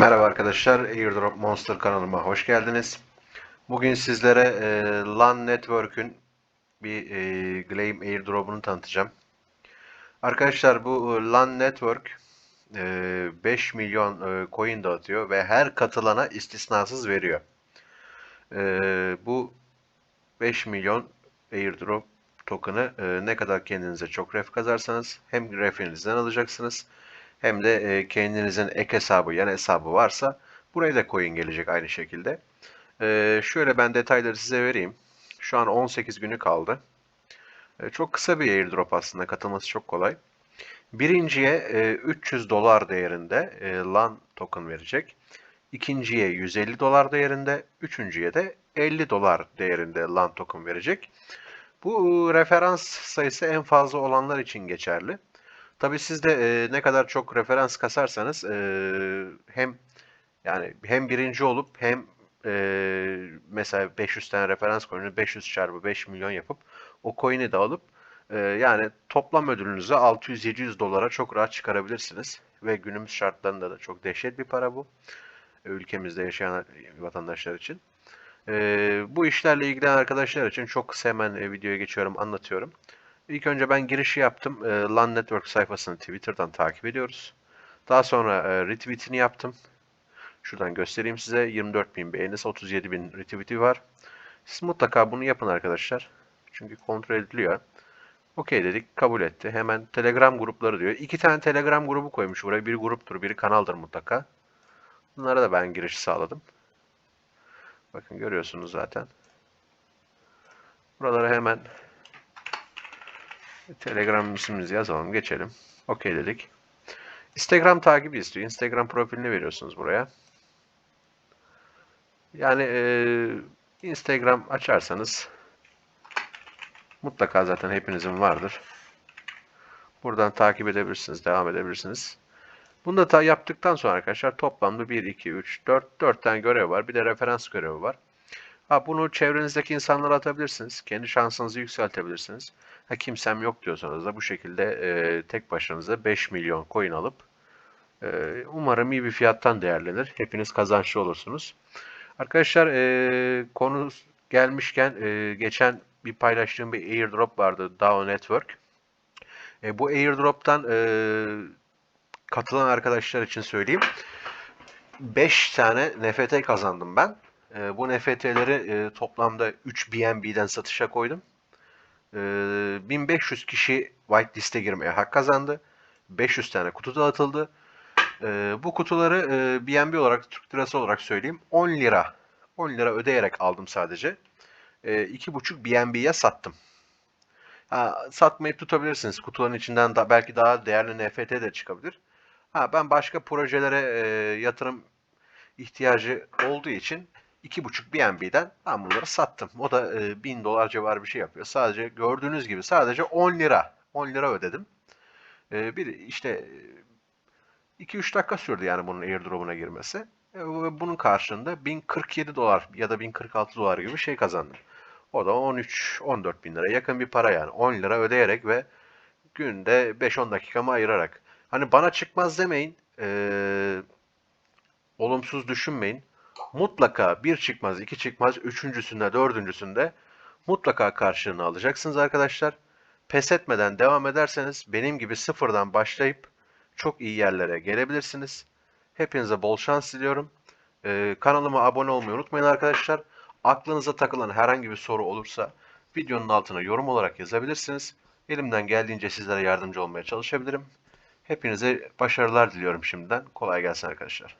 Merhaba arkadaşlar, Airdrop Monster kanalıma hoş geldiniz. Bugün sizlere e, LAN Network'ün bir e, Gleam Airdrop'unu tanıtacağım. Arkadaşlar bu e, LAN Network e, 5 milyon e, coin dağıtıyor ve her katılana istisnasız veriyor. E, bu 5 milyon Airdrop token'ı e, ne kadar kendinize çok ref kazarsanız hem refinizden alacaksınız hem de e, kendinizin ek hesabı, yan hesabı varsa buraya da coin gelecek aynı şekilde. E, şöyle ben detayları size vereyim. Şu an 18 günü kaldı. E, çok kısa bir airdrop aslında. Katılması çok kolay. Birinciye e, 300 dolar değerinde LAN token verecek. İkinciye 150 dolar değerinde, üçüncüye de 50 dolar değerinde LAN token verecek. Bu referans sayısı en fazla olanlar için geçerli. Tabii siz de e, ne kadar çok referans kasarsanız e, hem yani hem birinci olup hem e, mesela 500 tane referans coin'i 500 çarpı 5 milyon yapıp o coin'i de alıp e, yani toplam ödülünüzü 600-700 dolara çok rahat çıkarabilirsiniz. Ve günümüz şartlarında da çok dehşet bir para bu. Ülkemizde yaşayan vatandaşlar için. E, bu işlerle ilgilenen arkadaşlar için çok kısa hemen videoya geçiyorum, anlatıyorum. İlk önce ben girişi yaptım. E, LAN Network sayfasını Twitter'dan takip ediyoruz. Daha sonra e, retweetini yaptım. Şuradan göstereyim size. 24.000 beğenisi, 37.000 retweet'i var. Siz mutlaka bunu yapın arkadaşlar. Çünkü kontrol ediliyor. Okey dedik, kabul etti. Hemen Telegram grupları diyor. İki tane Telegram grubu koymuş buraya. Biri gruptur, biri kanaldır mutlaka. Bunlara da ben giriş sağladım. Bakın görüyorsunuz zaten. Buralara hemen Telegram ismimizi yazalım. Geçelim. Okey dedik. Instagram takibi istiyor. Instagram profilini veriyorsunuz buraya. Yani e, Instagram açarsanız mutlaka zaten hepinizin vardır. Buradan takip edebilirsiniz. Devam edebilirsiniz. Bunu da ta yaptıktan sonra arkadaşlar toplamda 1, 2, 3, 4, 4 tane görev var. Bir de referans görevi var. Ha, bunu çevrenizdeki insanlara atabilirsiniz. Kendi şansınızı yükseltebilirsiniz. Ha, kimsem yok diyorsanız da bu şekilde e, tek başınıza 5 milyon coin alıp e, umarım iyi bir fiyattan değerlenir. Hepiniz kazançlı olursunuz. Arkadaşlar e, konu gelmişken e, geçen bir paylaştığım bir airdrop vardı DAO Network. E, bu airdrop'tan e, katılan arkadaşlar için söyleyeyim. 5 tane NFT kazandım ben. E, bu NFT'leri e, toplamda 3 BNB'den satışa koydum. E, 1500 kişi whitelist'e girmeye hak kazandı. 500 tane kutu dağıtıldı. E, bu kutuları e, BNB olarak, Türk lirası olarak söyleyeyim 10 lira. 10 lira ödeyerek aldım sadece. E, 2,5 BNB'ye sattım. Ha, satmayıp tutabilirsiniz. Kutuların içinden da belki daha değerli NFT de çıkabilir. Ha, ben başka projelere e, yatırım ihtiyacı olduğu için 2.5 BNB'den ben bunları sattım. O da e, 1000 dolar civarı bir şey yapıyor. Sadece gördüğünüz gibi sadece 10 lira. 10 lira ödedim. E, bir işte 2-3 dakika sürdü yani bunun airdrop'una girmesi. E, bunun karşılığında 1047 dolar ya da 1046 dolar gibi bir şey kazandım. O da 13-14 bin lira yakın bir para yani. 10 lira ödeyerek ve günde 5-10 dakikamı ayırarak. Hani bana çıkmaz demeyin. Ee, olumsuz düşünmeyin. Mutlaka bir çıkmaz, iki çıkmaz, üçüncüsünde, dördüncüsünde mutlaka karşılığını alacaksınız arkadaşlar. Pes etmeden devam ederseniz benim gibi sıfırdan başlayıp çok iyi yerlere gelebilirsiniz. Hepinize bol şans diliyorum. Ee, kanalıma abone olmayı unutmayın arkadaşlar. Aklınıza takılan herhangi bir soru olursa videonun altına yorum olarak yazabilirsiniz. Elimden geldiğince sizlere yardımcı olmaya çalışabilirim. Hepinize başarılar diliyorum şimdiden. Kolay gelsin arkadaşlar.